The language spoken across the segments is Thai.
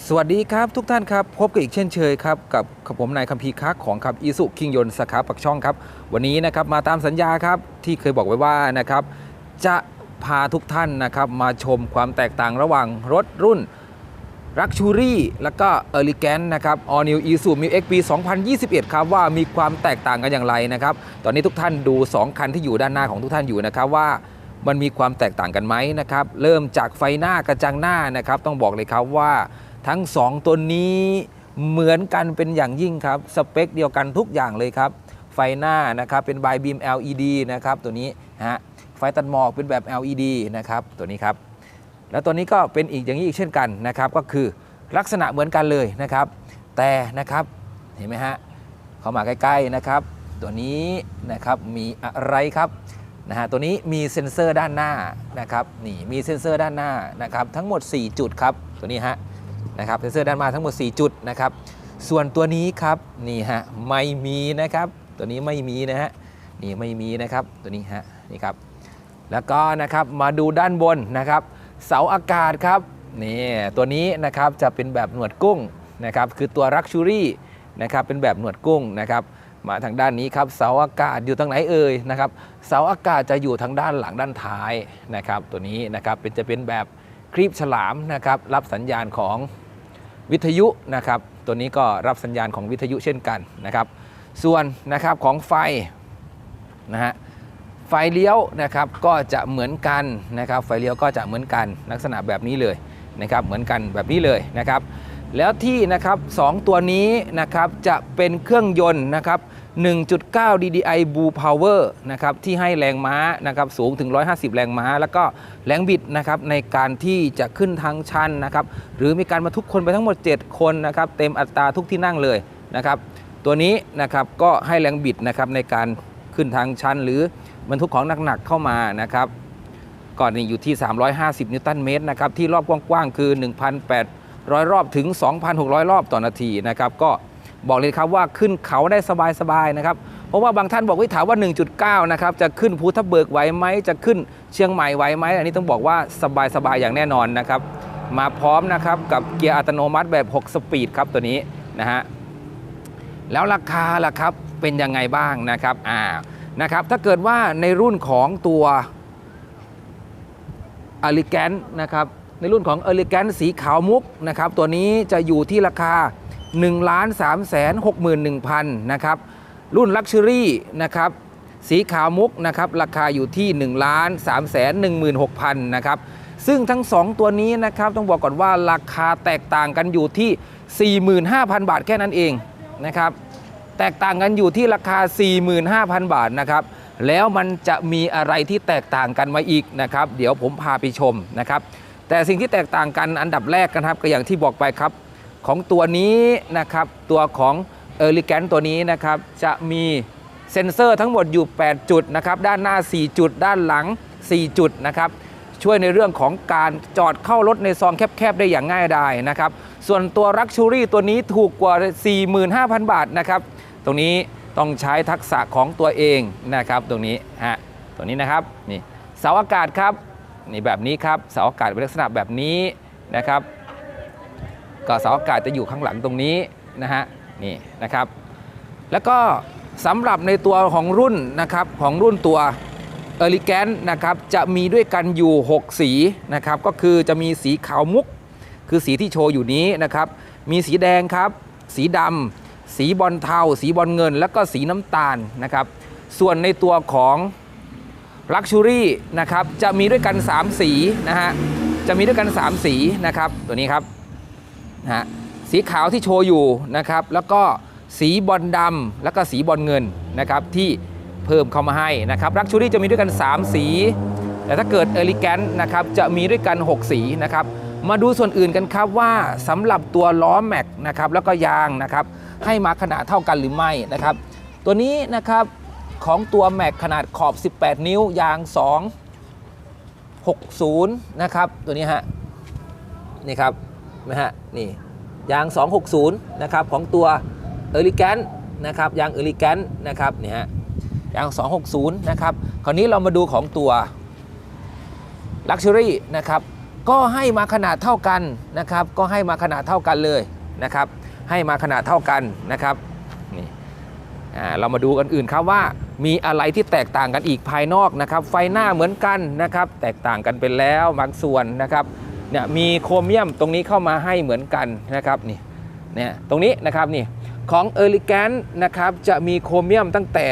สวัสดีครับทุกท่านครับ พบกันอีกเช่นเคยครับ กับผมนายคัมพีร์คักของครับอีสุคิงยนสาขาปักช่องครับ วันนี้นะครับมาตามสัญญาครับ ที่เคยบอกไว้ว่านะครับจะพาทุกท่านนะครับ มาชมความแตกต่างระหว่างรถรุ่นรักชูรี่แล้วก็เอลิแกนนะครับ All New Isuzu Mu X ปี2021 ครับว่ามีความแตกต่างกันอย่างไรนะครับ ตอนนี้ทุกท่านดู 2 คันที่อยู่ด้านหน้าของทุกท่านอยู่นะครับว่ามันมีความแตกต่างกันไหมนะครับ เริ่มจากไฟหน้ากระจังหน้านะครับ ต้องบอกเลยครับว่า ทั้ง 2 ตัวนี้เหมือนกันเป็นอย่างยิ่งครับ สเปคเดียวกันทุกอย่างเลยครับ ไฟหน้านะครับเป็น by beam LED นะครับตัวนี้ฮะไฟตัดหมอกเป็นแบบ LED นะครับตัวนี้ครับ แล้วตัวนี้ก็เป็นอีกอย่างนี้อีกเช่นกันนะครับ ก็คือลักษณะเหมือนกันเลยนะครับ แต่นะครับเห็นไหมฮะเข้ามาใกล้ๆนะครับ ตัวนี้นะครับมีอะไรครับนะฮะตัวนี้มีเซ็นเซอร์ด้านหน้านะครับนี่มีเซ็นเซอร์ด้านหน้านะครับทั้งหมด 4 จุดครับตัวนี้ฮะ นะครับเซ็นเซอร์ด้านหน้าทั้งหมด 4 จุดนะครับ ส่วนตัวนี้ครับนี่ฮะไม่มีนะครับ ตัวนี้ไม่มีนะฮะนี่ไม่มีนะครับตัวนี้ฮะนี่ครับแล้วก็นะครับมาดูด้านบนนะครับเสาอากาศครับนี่ตัวนี้นะครับจะเป็นแบบหนวดกุ้งนะครับคือตัวรักชูรี่นะครับเป็นแบบหนวดกุ้งนะครับมาทางด้านนี้ครับเสาอากาศอยู่ทางไหนเอ่ยนะครับเสาอากาศจะอยู่ทางด้านหลังด้านท้ายนะครับตัวนี้นะครับเป็นจะเป็นแบบ ครีบฉลามนะครับรับสัญญาณของวิทยุนะครับตัวนี้ก็รับสัญญาณของวิทยุเช่นกันนะครับ ส่วนนะครับของไฟนะฮะไฟเลี้ยวนะครับก็จะเหมือนกันนะครับไฟเลี้ยวก็จะเหมือนกันลักษณะแบบนี้เลยนะครับเหมือนกันแบบนี้เลยนะครับ แล้วที่นะครับสองตัวนี้นะครับจะเป็นเครื่องยนต์นะครับ 1.9 DDI Blue Power นะครับที่ให้แรงม้านะครับสูงถึง 150 แรงม้า แล้วก็แรงบิดนะครับในการที่จะขึ้นทางชันนะครับหรือมีการบรรทุกคนไปทั้งหมด 7 คนนะครับเต็มอัตราทุกที่นั่งเลยนะครับตัวนี้นะครับก็ให้แรงบิดนะครับในการขึ้นทางชัน หรือบรรทุกของหนักๆเข้ามานะครับก่อนนี้อยู่ที่ 350 นิวตันเมตรนะครับที่รอบกว้างๆคือ 1,800 รอบถึง 2,600 รอบต่อนาทีนะครับก็ บอกเลยครับว่าขึ้นเขาได้สบายๆนะครับ เพราะว่าบางท่านบอกว่าถามว่า 1.9 นะครับ จะขึ้นภูทับเบิกไหวไหมจะขึ้นเชียงใหม่ไหวไหมอันนี้ต้องบอกว่าสบายๆอย่างแน่นอนนะครับ มาพร้อมนะครับกับเกียร์อัตโนมัติแบบ 6 สปีดครับตัวนี้นะฮะแล้วราคาล่ะครับเป็นยังไงบ้างนะครับอ่านะครับถ้าเกิดว่าในรุ่นของตัวอลิแกนนะครับในรุ่นของอลิแกนสีขาวมุกนะครับตัวนี้จะอยู่ที่ราคา 1 3 6 1 0 0 0 นะครับ รุ่นลักชัวรี่นะครับ สีขาวมุกนะครับ ราคาอยู่ที่ 1 3 1 6 0 0 0 นะครับ ซึ่งทั้ง 2 ตัวนี้นะครับ ต้องบอกก่อนว่าราคาแตกต่างกันอยู่ที่ 45,000 บาทแค่นั้นเองนะครับ แตกต่างกันอยู่ที่ราคา 45,000 บาทนะครับแล้วมันจะมีอะไรที่แตกต่างกันมาอีกนะครับ เดี๋ยวผมพาไปชมนะครับ แต่สิ่งที่แตกต่างกันอันดับแรกนะครับ ก็อย่างที่บอกไปครับ ของตัวนี้นะครับ ตัวของเออริแกนตัวนี้นะครับ จะมีเซ็นเซอร์ทั้งหมดอยู่ 8 จุดนะครับ ด้านหน้า 4 จุด ด้านหลัง 4 จุดนะครับ ช่วยในเรื่องของการจอดเข้ารถในซองแคบๆ ได้อย่างง่ายดายนะครับ ส่วนตัวรักชูรี่ตัวนี้ถูกกว่า 45,000 บาทนะครับ ตรงนี้ต้องใช้ทักษะของตัวเองนะครับ ตรงนี้ฮะตรงนี้นะครับนี่เสาอากาศครับนี่แบบนี้ครับเสาอากาศเป็นลักษณะแบบนี้นะครับ ก็เสาอากาศจะอยู่ข้างหลังตรงนี้นะฮะนี่นะครับ แล้วก็สำหรับในตัวของรุ่นนะครับของรุ่นตัวเอลิแกนนะครับจะมีด้วยกันอยู่ 6 สีนะครับก็คือจะมีสีขาวมุก คือสีที่โชว์อยู่นี้นะครับ มีสีแดงครับ สีดำสีบอลเทา สีบอลเงิน แล้วก็สีน้ำตาลนะครับ ส่วนในตัวของลักชูรี่นะครับจะมีด้วยกัน 3 สีนะฮะจะมีด้วยกัน 3 สีนะครับตัวนี้ครับ นะฮะสีขาวที่โชว์อยู่นะครับแล้วก็สีบอลดำแล้วก็สีบอลเงินนะครับที่เพิ่มเข้ามาให้นะครับรักชูรี่จะมีด้วยกัน 3 สี แต่ถ้าเกิดเอลิแกนนะครับจะมีด้วยกัน 6 สีนะครับมาดูส่วนอื่นกันครับว่าสำหรับตัวล้อแม็กนะครับแล้วก็ยางนะครับให้มาขนาดเท่ากันหรือไม่นะครับตัวนี้นะครับของตัวแม็กขนาดขอบ 18 นิ้วยาง 2 60 นะครับตัวนี้ฮะนี่ครับ นะฮะนี่ยาง 260 นะครับของตัวเอลิแกนนะครับยางเอลิแกนนะครับนี่ฮะยาง 260 นะครับคราวนี้เรามาดูของตัว Luxury นะครับก็ให้มาขนาดเท่ากันนะครับก็ให้มาขนาดเท่ากันเลยนะครับให้มาขนาดเท่ากันนะครับนี่อ่าเรามาดูกันอื่นครับว่ามีอะไรที่แตกต่างกันอีกภายนอกนะครับ ไฟหน้าเหมือนกันนะครับ แตกต่างกันไปแล้วบางส่วนนะครับ เนี่ยมีโครเมียมตรงนี้เข้ามาให้เหมือนกันนะครับนี่เนี่ยตรงนี้นะครับนี่ของเอลิแกนนะครับจะมีโครเมียมตั้งแต่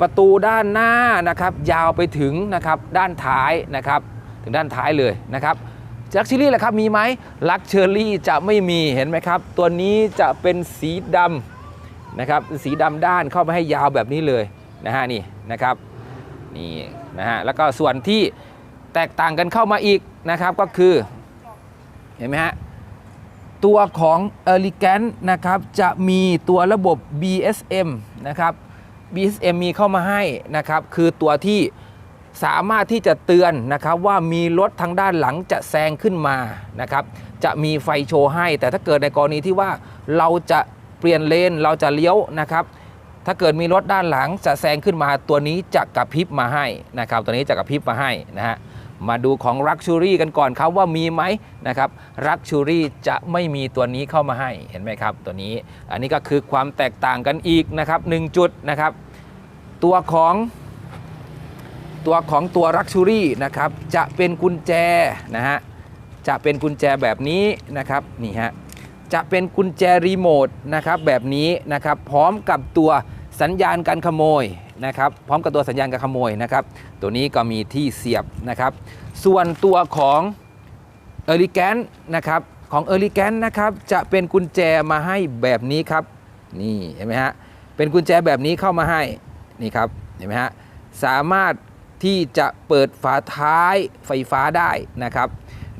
ประตูด้านหน้านะครับยาวไปถึงนะครับด้านท้ายนะครับถึงด้านท้ายเลยนะครับลักชัวรี่แหละครับมีไหมลักเชอรี่จะไม่มีเห็นไหมครับ ตัวนี้จะเป็นสีดำนะครับสีดำด้านเข้ามาให้ยาวแบบนี้เลยนะฮะนี่นะครับนี่นะฮะแล้วก็ส่วนที่แตกต่างกันเข้ามาอีกนะครับก็คือ เห็นไหมฮะ ตัวของ e l e g a n t นะครับ จะมีตัวระบบ BSM นะครับ BSM มีเข้ามาให้นะครับ คือตัวที่สามารถที่จะเตือนนะครับว่ามีรถทางด้านหลังจะแซงขึ้นมานะครับ จะมีไฟโชว์ให้ แต่ถ้าเกิดในกรณีที่ว่าเราจะเปลี่ยนเลนเราจะเลี้ยวนะครับ ถ้าเกิดมีรถด้านหลังจะแซงขึ้นมาตัวนี้จะกระพริบมาให้นะครับ ตัวนี้จะกระพริบมาให้นะฮะ มาดูของ Luxury กันก่อนครับว่ามีไหมนะครับ Luxury จะไม่มีตัวนี้เข้ามาให้เห็นไหมครับ ตัวนี้อันนี้ก็คือความแตกต่างกันอีกนะครับหนึ่งจุดนะครับ ตัวของตัวของตัว Luxury นะครับจะเป็นกุญแจนะฮะจะเป็นกุญแจแบบนี้นะครับนี่ฮะจะเป็นกุญแจรีโมทนะครับแบบนี้นะครับพร้อมกับตัวสัญญาณการขโมย นะครับพร้อมกับตัวสัญญาณการขโมยนะครับตัวนี้ก็มีที่เสียบนะครับ ส่วนตัวของเอริแกนนะครับของเอริแกนนะครับจะเป็นกุญแจมาให้แบบนี้ครับนี่เห็นไหมฮะเป็นกุญแจแบบนี้เข้ามาให้นี่ครับเห็นไหมฮะสามารถที่จะเปิดฝาท้ายไฟฟ้าได้นะครับ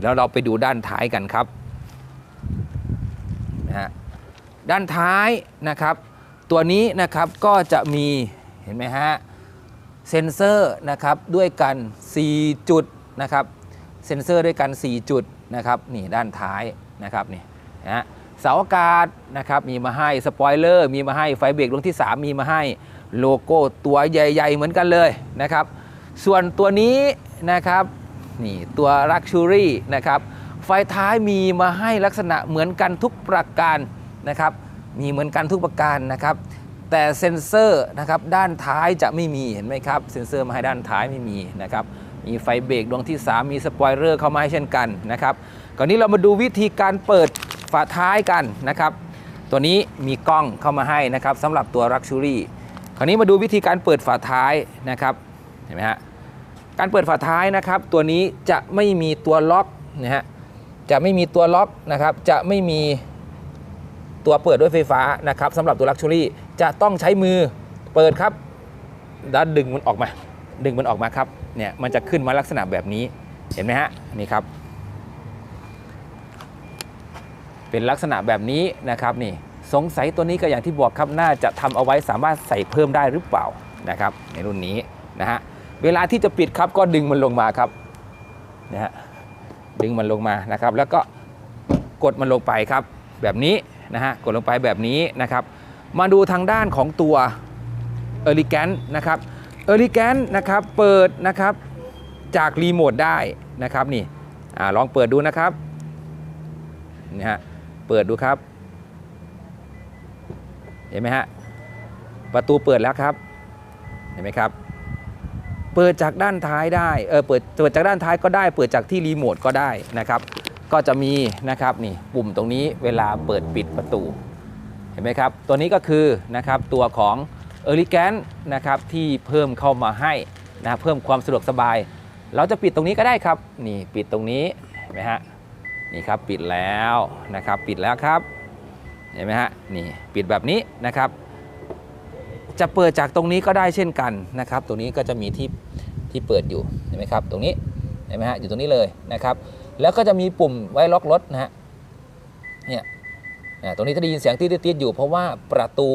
แล้วเราไปดูด้านท้ายกันครับนะฮะด้านท้ายนะครับ ตัวนี้นะครับก็จะมี เห็นไหมฮะ เซ็นเซอร์นะครับด้วยกัน 4 จุดนะครับ เซ็นเซอร์ด้วยกัน 4 จุดนะครับนี่ด้านท้ายนะครับนี่นะฮะเสาอากาศนะครับมีมาให้สปอยเลอร์มีมาให้ไฟเบรกดวงที่ 3 มีมาให้โลโก้ตัวใหญ่ ๆ เหมือนกันเลยนะครับ ส่วนตัวนี้นะครับนี่ตัว Luxury นะครับไฟท้ายมีมาให้ลักษณะเหมือนกันทุกประการนะครับมีเหมือนกันทุกประการนะครับ แต่เซ็นเซอร์นะครับด้านท้ายจะไม่มีเห็นไหมครับ เซ็นเซอร์มาให้ด้านท้ายไม่มีนะครับมีไฟเบรกดวงที่ 3 มีสปอยเลอร์เข้ามาให้เช่นกันนะครับก่อนนี้เรามาดูวิธีการเปิดฝาท้ายกันนะครับ ตัวนี้มีกล้องเข้ามาให้นะครับสำหรับตัว Luxury คราวนี้มาดูวิธีการเปิดฝาท้ายนะครับเห็นไหมฮะการเปิดฝาท้ายนะครับ ตัวนี้จะไม่มีตัวล็อกนะฮะจะไม่มีตัวล็อกนะครับ จะไม่มีตัวเปิดด้วยไฟฟ้านะครับสำหรับตัว Luxury จะต้องใช้มือเปิดครับแล้วดึงมันออกมา ดึงมันออกมาครับเนี่ยมันจะขึ้นมาลักษณะแบบนี้เห็นไหมฮะนี่ครับ เป็นลักษณะแบบนี้นะครับนี่สงสัยตัวนี้ก็อย่างที่บอกครับน่าจะทำเอาไว้สามารถใส่เพิ่มได้หรือเปล่านะครับ ในรุ่นนี้นะฮะเวลาที่จะปิดครับก็ดึงมันลงมาครับนะฮะดึงมันลงมานะครับ แล้วก็กดมันลงไปครับแบบนี้นะฮะกดลงไปแบบนี้นะครับ มาดูทางด้านของตัวเอลิแกนนะครับเอลิแกนนะครับเปิดนะครับจากรีโมทได้นะครับนี่อลองเปิดดูนะครับนี่ฮะเปิดดูครับ เห็นไหมฮะประตูเปิดแล้วครับเห็นไหมครับ เปิดจากด้านท้ายได้เออเปิดเปิดจากด้านท้ายก็ได้ เปิดจากที่รีโมทก็ได้นะครับ ก็จะมีนะครับนี่ปุ่มตรงนี้เวลาเปิดปิดประตู ห็นไหมครับ ตัวนี้ก็คือนะครับตัวของ e l e g a n t นะครับที่เพิ่มเข้ามาให้นะเพิ่มความสะดวกสบาย เราจะปิดตรงนี้ก็ได้ครับ นี่ปิดตรงนี้เห็นไหมฮะนี่ครับปิดแล้วนะครับปิดแล้วครับเห็นไหมฮะนี่ปิดแบบนี้นะครับ จะเปิดจากตรงนี้ก็ได้เช่นกันนะครับ ตรงนี้ก็จะมีที่ที่เปิดอยู่เห็นไหมครับ ตรงนี้เห็นไหมฮะอยู่ตรงนี้เลยนะครับ แล้วก็จะมีปุ่มไว้ล็อกรถนะฮะเนี่ย ตรงนี้ถ้าได้ยินเสียงตีดๆอยู่เพราะว่าประตู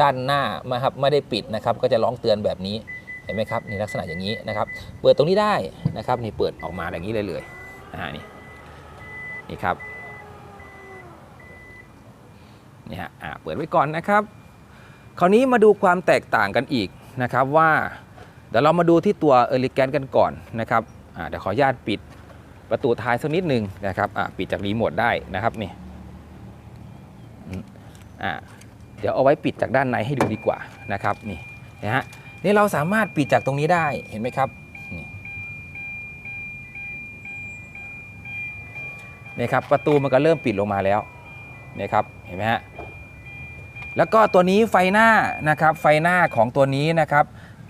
ด้านหน้ามาครับไม่ได้ปิดนะครับ ก็จะร้องเตือนแบบนี้เห็นไหมครับนี่ลักษณะอย่างนี้นะครับ เปิดตรงนี้ได้นะครับนี่เปิดออกมาอย่างนี้เลยเลยอ่านี่นี่ครับนี่ฮะอะเปิดไว้ก่อนนะครับ คราวนี้มาดูความแตกต่างกันอีกนะครับว่าเดี๋ยวเรามาดูที่ตัวเอลิแกนกันก่อนนะครับอะเดี๋ยวขออนุญาตปิดประตูท้ายสักนิดหนึ่งนะครับอะปิดจากรีโมทได้นะครับนี่ อะเดี๋ยวเอาไว้ปิดจากด้านในให้ดูดีกว่านะครับนี่นะฮะนี่เราสามารถปิดจากตรงนี้ได้เห็นไหมครับนี่ครับประตูมันก็เริ่มปิดลงมาแล้วนี่ครับเห็นไหมฮะแล้วก็ตัวนี้ไฟหน้านะครับไฟหน้าของตัวนี้นะครับ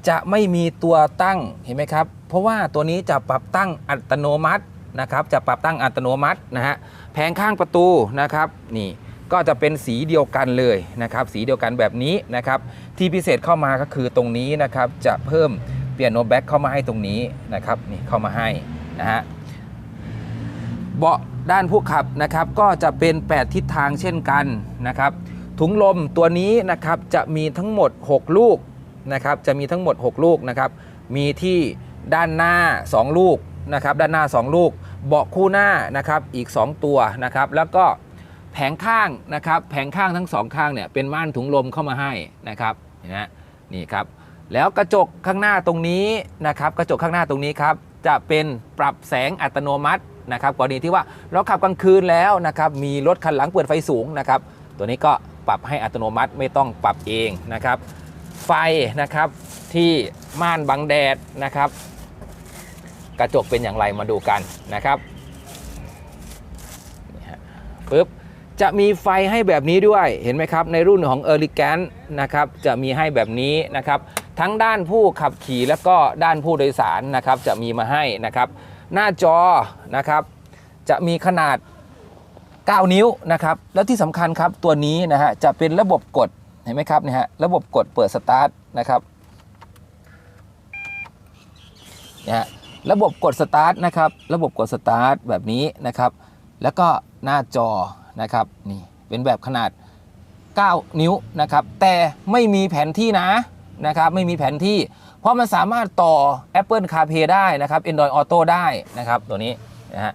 จะไม่มีตัวตั้งเห็นไหมครับ เพราะว่าตัวนี้จะปรับตั้งอัตโนมัตินะครับ จะปรับตั้งอัตโนมัตินะฮะแผงข้างประตูนะครับนี่ ก็จะเป็นสีเดียวกันเลยนะครับสีเดียวกันแบบนี้นะครับที่พิเศษเข้ามาก็คือตรงนี้นะครับจะเพิ่มเปียโนแบ็กเข้ามาให้ตรงนี้นะครับนี่เข้ามาให้นะฮะเบาะด้านผู้ขับนะครับก็จะเป็น 8 ทิศทางเช่นกันนะครับถุงลมตัวนี้นะครับจะมีทั้งหมด 6 ลูกนะครับจะมีทั้งหมด 6 ลูกนะครับมีที่ด้านหน้า 2 ลูกนะครับด้านหน้า 2 ลูก เบาะคู่หน้านะครับอีก 2 ตัวนะครับแล้วก็ แผงข้างนะครับแผงข้างทั้งสองข้างเนี่ยเป็นม่านถุงลมเข้ามาให้นะครับเห็นะนี่ครับแล้วกระจกข้างหน้าตรงนี้นะครับกระจกข้างหน้าตรงนี้ครับจะเป็นปรับแสงอัตโนมัตินะครับกรณีที่ว่าเราขับกลางคืนแล้วนะครับมีรถคันหลังเปิดไฟสูงนะครับตัวนี้ก็ปรับให้อัตโนมัติไม่ต้องปรับเองนะครับ ไฟนะครับที่ม่านบังแดดนะครับ กระจกเป็นอย่างไรมาดูกันนะครับนี่ฮะปึ๊บ จะมีไฟให้แบบนี้ด้วยเห็นไหมครับ ในรุ่นของ e r l i g a n นะครับจะมีให้แบบนี้นะครับ ทั้งด้านผู้ขับขี่แล้วก็ด้านผู้โดยสารนะครับ จะมีมาให้นะครับ หน้าจอนะครับ จะมีขนาด 9 นิ้วนะครับ แล้วที่สำคัญครับตัวนี้นะฮะจะเป็นระบบกดเห็นไหมครับเนี่ยฮะระบบกดเปิดสตาร์ทนะครับนะฮะระบบกดสตาร์ทนะครับ ระบบกดสตาร์ทแบบนี้นะครับ แล้วก็หน้าจอ นะครับนี่เป็นแบบขนาด 9 นิ้วนะครับแต่ไม่มีแผนที่นะนะครับไม่มีแผนที่ เพราะมันสามารถต่อ Apple CarPlay ได้นะครับ Android Auto ได้นะครับตัวนี้นะฮะ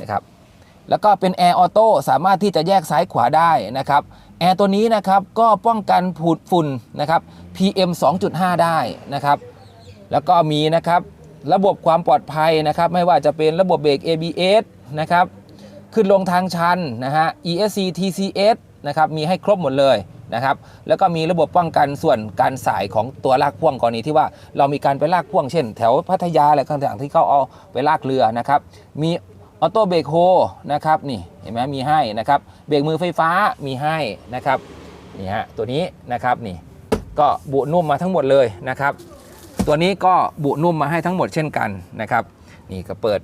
นะครับแล้วก็เป็น Air Auto สามารถที่จะแยกซ้ายขวาได้นะครับแอร์ตัวนี้นะครับก็ป้องกันผุดฝุ่นนะครับ PM 2.5 ได้นะครับ แล้วก็มีนะครับระบบความปลอดภัยนะครับ ไม่ว่าจะเป็นระบบเบรก ABS นะครับ ขึ้นลงทางชันนะฮะ ESC TCS นะครับมีให้ครบหมดเลยนะครับแล้วก็มีระบบป้องกันส่วนการสายของตัวลากพ่วงกรณีที่ว่าเรามีการไปลากพ่วงเช่น แถวพัทยาอะไรต่างๆที่เขาเอาไปลากเรือนะครับมีออโต้เบรกโฮนะครับนี่เห็นไหมมีให้นะครับเบรกมือไฟฟ้ามีให้นะครับนี่ฮะตัวนี้นะครับนี่ก็บุนุ่มมาทั้งหมดเลยนะครับ ตัวนี้ก็บุนุ่มมาให้ทั้งหมดเช่นกันนะครับ นี่ก็เปิด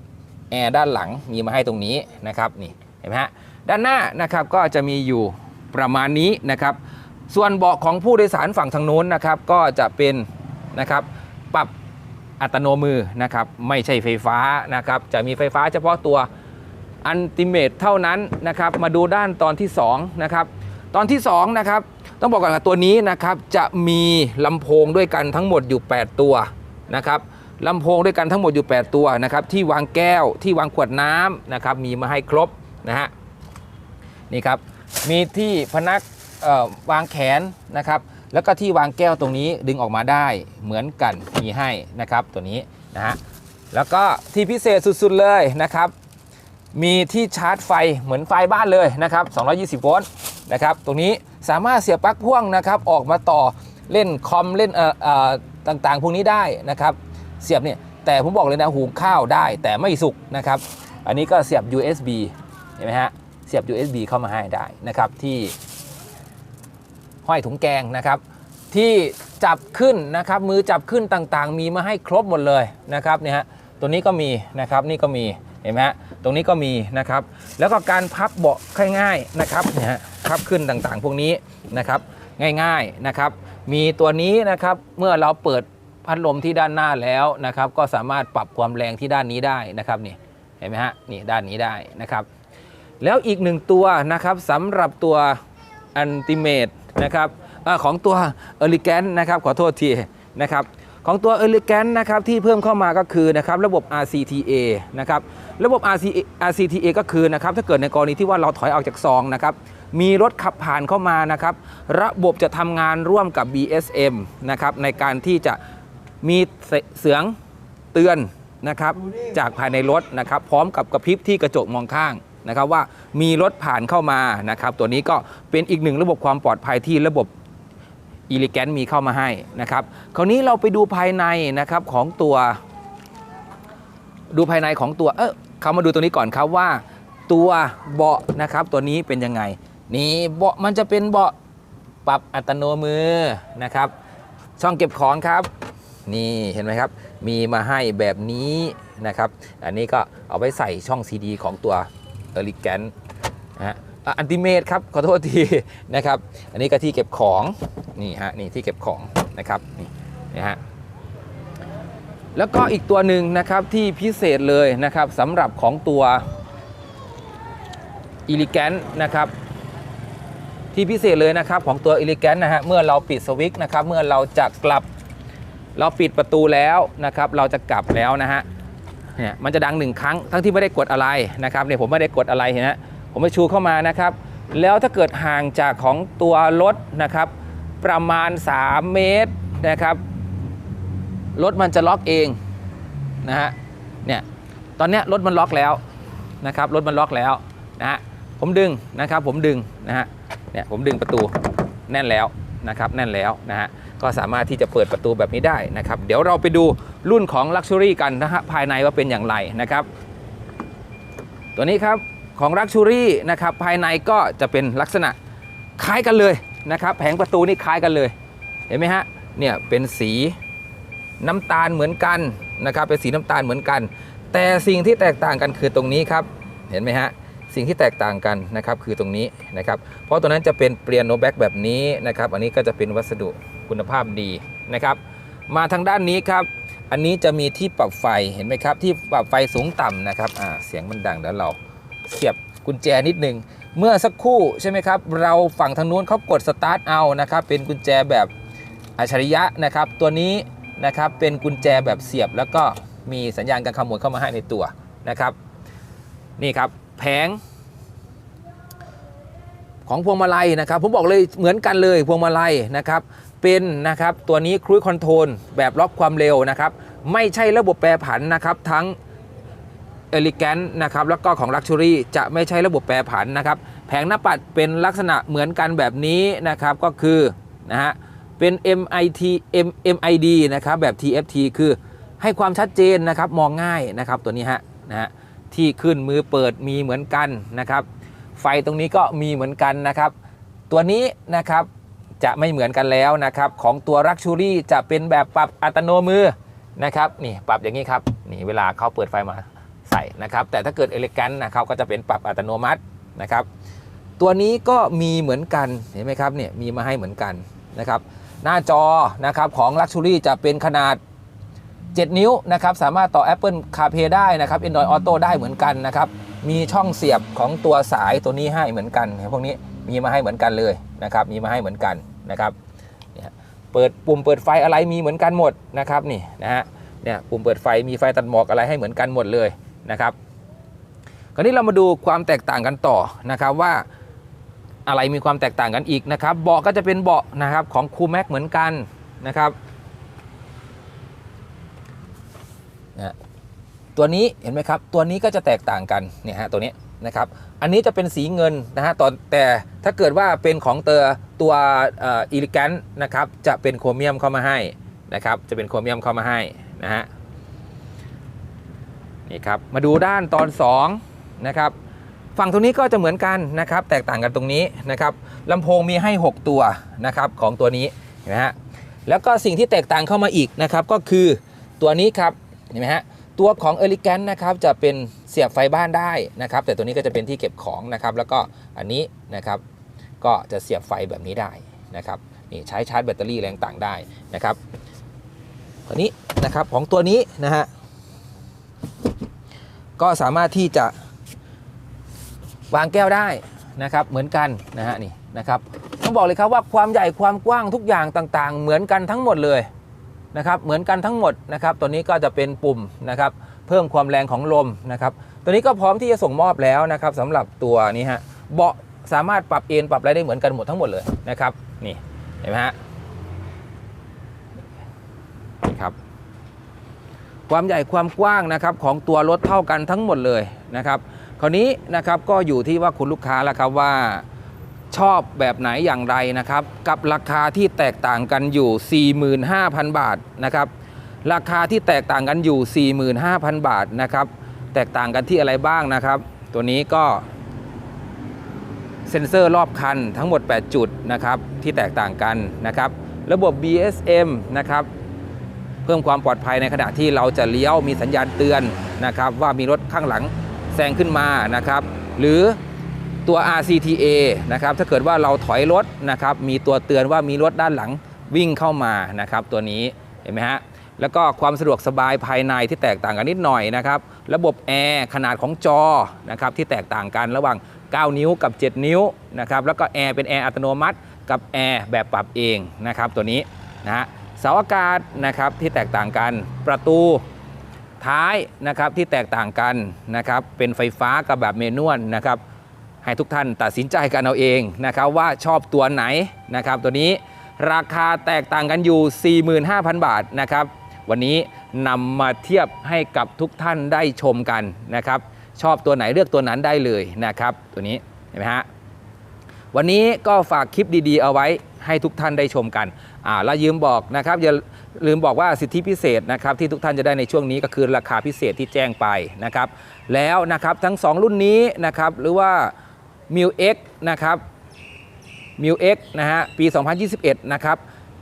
แอร์ด้านหลังมีมาให้ตรงนี้นะครับนี่เห็นไหมฮะด้านหน้านะครับก็จะมีอยู่ประมาณนี้นะครับ ส่วนเบาะของผู้โดยสารฝั่งทางโน้นนะครับก็จะเป็นนะครับปรับอัตโนมือนะครับไม่ใช่ไฟฟ้านะครับจะมีไฟฟ้าเฉพาะตัวอันติเมตเท่านั้นนะครับมาดูด้านตอนที่2นะครับตอนที่2นะครับต้องบอกก่อนว่าตัวนี้นะครับจะมีลำโพงด้วยกันทั้งหมดอยู่ 8 ตัวนะครับ ลำโพงด้วยกันทั้งหมดอยู่ 8 ตัวนะครับที่วางแก้วที่วางขวดน้ำนะครับมีมาให้ครบนะฮะนี่ครับมีที่พนักวางแขนนะครับแล้วก็ที่วางแก้วตรงนี้ดึงออกมาได้เหมือนกันมีให้นะครับตัวนี้นะฮะแล้วก็ที่พิเศษสุดๆเลยนะครับมีที่ชาร์จไฟเหมือนไฟบ้านเลยนะครับ 220 โวลต์นะครับ ตรงนี้สามารถเสียบปลั๊กพ่วงนะครับ ออกมาต่อเล่นคอมเล่นเอ่อเอ่อต่างๆ พวกนี้ได้นะครับ เสียบเนี่ยแต่ผมบอกเลยนะหุงข้าวได้แต่ไม่สุกนะครับอันนี้ก็เสียบ USB เห็นไหมฮะเสียบ USB เข้ามาให้ได้นะครับที่ห้อยถุงแกงนะครับที่จับขึ้นนะครับมือจับขึ้นต่างๆ มีมาให้ครบหมดเลยนะครับเนี่ยฮะตัวนี้ก็มีนะครับนี่ก็มีเห็นไหมฮะตรงนี้ก็มีนะครับ แล้วก็การพับเบาะง่ายๆนะครับเนี่ยฮะพับขึ้นต่างๆ พวกนี้นะครับง่ายๆนะครับ มีตัวนี้นะครับเมื่อเราเปิด พัดลมที่ด้านหน้าแล้วนะครับก็สามารถปรับความแรงที่ด้านนี้ได้นะครับนี่เห็นไหมฮะนี่ด้านนี้ได้นะครับ แล้วอีกหนึ่งตัวนะครับสำหรับตัวอันติเมตนะครับอของตัวเอลิแกนนะครับขอโทษทีนะครับของตัวเอลิแกนนะครับที่เพิ่มเข้ามาก็คือนะครับระบบ RCTA นะครับระบบ RC RCTA ก็คือนะครับถ้าเกิดในกรณีที่ว่าเราถอยออกจากซองนะครับมีรถขับผ่านเข้ามานะครับระบบจะทำงานร่วมกับ BSM นะครับในการที่จะ มีเสียงเตือนนะครับจากภายในรถนะครับ พร้อมกับกระพริบที่กระจกมองข้างนะครับว่ามีรถผ่านเข้ามานะครับ ตัวนี้ก็เป็นอีกหนึ่งระบบความปลอดภัยที่ระบบอีลิแกนมีเข้ามาให้นะครับ คราวนี้เราไปดูภายในนะครับของตัว ดูภายในของตัว เออเขามาดูตัวนี้ก่อนครับว่า ตัวเบาะนะครับ ตัวนี้เป็นยังไง นี่เบาะมันจะเป็นเบาะปรับอัตโนมือนะครับ ช่องเก็บของครับ นี่เห็นไหมครับ มีมาให้แบบนี้นะครับ อันนี้ก็เอาไว้ใส่ช่องซีดีของตัวเอลิแกนนะฮะอันติเมตครับ ขอโทษทีนะครับ อันนี้ก็ที่เก็บของ นี่ฮะ นี่ที่เก็บของนะครับ นี่นะฮะ แล้วก็อีกตัวหนึ่งนะครับที่พิเศษเลยนะครับสำหรับของตัว e l e g a n t นะครับที่พิเศษเลยนะครับของตัว e l e g a n t นะฮะเมื่อเราปิดสวิตช์นะครับเมื่อเราจะกลับ เราปิดประตูแล้วนะครับเราจะกลับแล้วนะฮะเนี่ยมันจะดังหนึ่งครั้งทั้งที่ไม่ได้กดอะไรนะครับเนี่ยผมไม่ได้กดอะไรเห็นไหมผมไปชูเข้ามานะครับ แล้วถ้าเกิดห่างจากของตัวรถนะครับ ประมาณ 3 เมตรนะครับรถมันจะล็อกเองนะฮะเนี่ยตอนเนี้ยรถมันล็อกแล้วนะครับรถมันล็อกแล้วนะฮะผมดึงนะครับผมดึงนะฮะเนี่ยผมดึงประตูแน่นแล้วนะครับแน่นแล้วนะฮะ ก็สามารถที่จะเปิดประตูแบบนี้ได้นะครับ เดี๋ยวเราไปดูรุ่นของ Luxury กันนะฮะภายในว่าเป็นอย่างไรนะครับ ตัวนี้ครับของ Luxury นะครับภายในก็จะเป็นลักษณะคล้ายกันเลยนะครับแผงประตูนี่คล้ายกันเลยเห็นไหมฮะเนี่ยเป็นสีน้ำตาลเหมือนกันนะครับเป็นสีน้ำตาลเหมือนกัน แต่สิ่งที่แตกต่างกันคือตรงนี้ครับเห็นไหมฮะสิ่งที่แตกต่างกันนะครับคือตรงนี้นะครับเพราะตัวนั้นจะเป็นเปลี่ยนโนแบ็กแบบนี้นะครับอันนี้ก็จะเป็นวัสดุ คุณภาพดีนะครับ มาทางด้านนี้ครับ อันนี้จะมีที่ปรับไฟเห็นไหมครับ ที่ปรับไฟสูงต่ำนะครับอ่าเสียงมันดังเดี๋ยวเราเสียบกุญแจนิดนึง เมื่อสักครู่ใช่ไหมครับ เราฝั่งทางนู้นเขากดสตาร์ทเอานะครับ เป็นกุญแจแบบอัจฉริยะนะครับ ตัวนี้นะครับเป็นกุญแจแบบเสียบ แล้วก็มีสัญญาณการขโมยเข้ามาให้ในตัวนะครับ นี่ครับแผงของพวงมาลัยนะครับ ผมบอกเลยเหมือนกันเลยพวงมาลัยนะครับ เป็นนะครับตัวนี้ครูคอนโทรลแบบล็อกความเร็วนะครับไม่ใช่ระบบแปรผันนะครับทั้ง e l e g a n t นะครับแล้วก็ของ Luxury จะไม่ใช่ระบบแปรผันนะครับแผงหน้าปัดเป็นลักษณะเหมือนกันแบบนี้นะครับก็คือนะฮะเป็น MIT M MID นะครับแบบ TFT คือให้ความชัดเจนนะครับมองง่ายนะครับตัวนี้ฮะนะฮะที่ขึ้นมือเปิดมีเหมือนกันนะครับไฟตรงนี้ก็มีเหมือนกันนะครับ ตัวนี้นะครับ จะไม่เหมือนกันแล้วนะครับ ของตัว Luxury จะเป็นแบบปรับอัตโนมือนะครับนี่ปรับอย่างนี้ครับนี่เวลาเขาเปิดไฟมาใส่นะครับ แต่ถ้าเกิด Elegant นะครับก็จะเป็นปรับอัตโนมัตินะครับ ตัวนี้ก็มีเหมือนกันเห็นไหมครับเนี่ยมีมาให้เหมือนกันนะครับ หน้าจอนะครับของ Luxury จะเป็นขนาด 7 นิ้วนะครับ สามารถต่อ Apple CarPlay ได้นะครับ Android Auto ได้เหมือนกันนะครับ มีช่องเสียบของตัวสายตัวนี้ให้เหมือนกันพวกนี้มีมาให้เหมือนกันเลย นะครับมีมาให้เหมือนกันนะครับเปิดปุ่มเปิดไฟอะไรมีเหมือนกันหมดนะครับนี่นะฮะเนี่ยปุ่มเปิดไฟมีไฟตัดหมอกอะไรให้เหมือนกันหมดเลยนะครับคราวนี้เรามาดูความแตกต่างกันต่อนะครับว่าอะไรมีความแตกต่างกันอีกนะครับเบาะก็จะเป็นเบาะนะครับของคูแม็กเหมือนกันนะครับนะตัวนี้เห็นไหมครับตัวนี้ก็จะแตกต่างกันเนี่ยฮะตัวนี้ นะครับอันนี้จะเป็นสีเงินนะฮะตอนแต่ถ้าเกิดว่าเป็นของเตอตัวอีลิแกนนะครับจะเป็นโครเมียมเข้ามาให้นะครับจะเป็นโครเมียมเข้ามาให้นะฮะนี่ครับมาดูด้านตอน2นะครับฝั่งตรงนี้ก็จะเหมือนกันนะครับแตกต่างกันตรงนี้นะครับลำโพงมีให้ 6 ตัวนะครับของตัวนี้นไหมฮะแล้วก็สิ่งที่แตกต่างเข้ามาอีกนะครับก็คือตัวนี้ครับเห็นไหมฮะ ตัวของ e l e g a n t นะครับจะเป็นเสียบไฟบ้านได้นะครับ แต่ตัวนี้ก็จะเป็นที่เก็บของนะครับ แล้วก็อันนี้นะครับก็จะเสียบไฟแบบนี้ได้นะครับนี่ใช้ชาร์จแบตเตอรี่แรงต่างได้นะครับตัวนี้นะครับของตัวนี้นะฮะก็สามารถที่จะวางแก้วได้นะครับเหมือนกันนะฮะนี่นะครับต้องบอกเลยครับว่าความใหญ่ความกว้างทุกอย่างต่างๆ เหมือนกันทั้งหมดเลย นะครับเหมือนกันทั้งหมดนะครับตัวนี้ก็จะเป็นปุ่มนะครับเพิ่มความแรงของลมนะครับตัวนี้ก็พร้อมที่จะส่งมอบแล้วนะครับสำหรับตัวนี้ฮะเบาะสามารถปรับเอนปรับอะไรได้เหมือนกันหมดทั้งหมดเลยนะครับนี่เห็นไหมฮะนี่ครับความใหญ่ความกว้างนะครับของตัวรถเท่ากันทั้งหมดเลยนะครับคราวนี้นะครับก็อยู่ที่ว่าคุณลูกค้าแล้วครับว่า ชอบแบบไหนอย่างไรนะครับ กับราคาที่แตกต่างกันอยู่ 45,000 บาทนะครับ ราคาที่แตกต่างกันอยู่ 45,000 บาทนะครับ แตกต่างกันที่อะไรบ้างนะครับ ตัวนี้ก็เซ็นเซอร์รอบคันทั้งหมด 8 จุดนะครับที่แตกต่างกันนะครับ ระบบ BSM นะครับ เพิ่มความปลอดภัยในขณะที่เราจะเลี้ยวมีสัญญาณเตือนนะครับ ว่ามีรถข้างหลังแซงขึ้นมานะครับ หรือ ตัว RCTA นะครับถ้าเกิดว่าเราถอยรถนะครับมีตัวเตือนว่ามีรถด้านหลังวิ่งเข้ามานะครับตัวนี้เห็นไหมฮะแล้วก็ความสะดวกสบายภายในที่แตกต่างกันนิดหน่อยนะครับระบบแอร์ขนาดของจอนะครับที่แตกต่างกันระหว่าง 9 นิ้วกับ 7 นิ้วนะครับแล้วก็แอร์เป็นแอร์อัตโนมัติ กับแอร์แบบปรับเองนะครับตัวนี้นะฮะเสาอากาศนะครับที่แตกต่างกันประตูท้ายนะครับที่แตกต่างกันนะครับเป็นไฟฟ้ากับแบบเมนวลนะครับ ให้ทุกท่านตัดสินใจกันเอาเองนะครับว่าชอบตัวไหนนะครับตัวนี้ราคาแตกต่างกันอยู่ 45,000 บาทนะครับ วันนี้นำมาเทียบให้กับทุกท่านได้ชมกันนะครับ ชอบตัวไหนเลือกตัวนั้นได้เลยนะครับ ตัวนี้เห็นไหมฮะวันนี้ก็ฝากคลิปดีๆ เอาไว้ให้ทุกท่านได้ชมกันอ่าแล้วยืมบอกนะครับอย่าลืมบอกว่าสิทธิพิเศษนะครับที่ทุกท่านจะได้ในช่วงนี้ก็คือราคาพิเศษที่แจ้งไปนะครับ แล้วนะครับทั้ง 2 รุ่นนี้นะครับหรือว่า m ิ l X นะครับ m ิ l X นะฮะปี 2021 นะครับ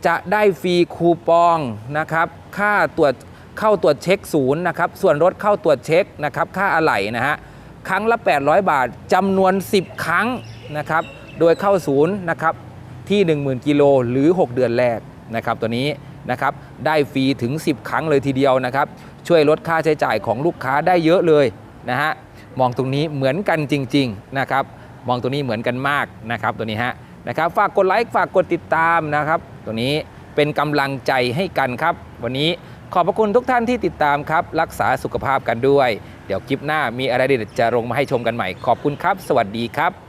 จะได้ฟรีคูปองนะครับ ค่าตรวจเข้าตรวจเช็คศูนย์นะครับ ส่วนรถเข้าตรวจเช็คนะครับ ค่าอะไหล่นะฮะ ครั้งละ 800 บาทจำนวน 10 ครั้งนะครับ โดยเข้าศูนย์นะครับที่ 10,000 กิโลหรือ 6 เดือนแรกนะครับตัวนี้นะครับ ได้ฟรีถึง 10 ครั้งเลยทีเดียวนะครับ ช่วยลดค่าใช้จ่ายของลูกค้าได้เยอะเลยนะฮะ มองตรงนี้เหมือนกันจริง ๆ นะครับ มองตัวนี้เหมือนกันมากนะครับตัวนี้ฮะนะครับฝากกดไลค์ฝากกดติดตามนะครับ ตัวนี้เป็นกำลังใจให้กันครับ วันนี้ขอบพระคุณทุกท่านที่ติดตามครับ รักษาสุขภาพกันด้วย เดี๋ยวคลิปหน้ามีอะไรเด็ดจะลงมาให้ชมกันใหม่ ขอบคุณครับ สวัสดีครับ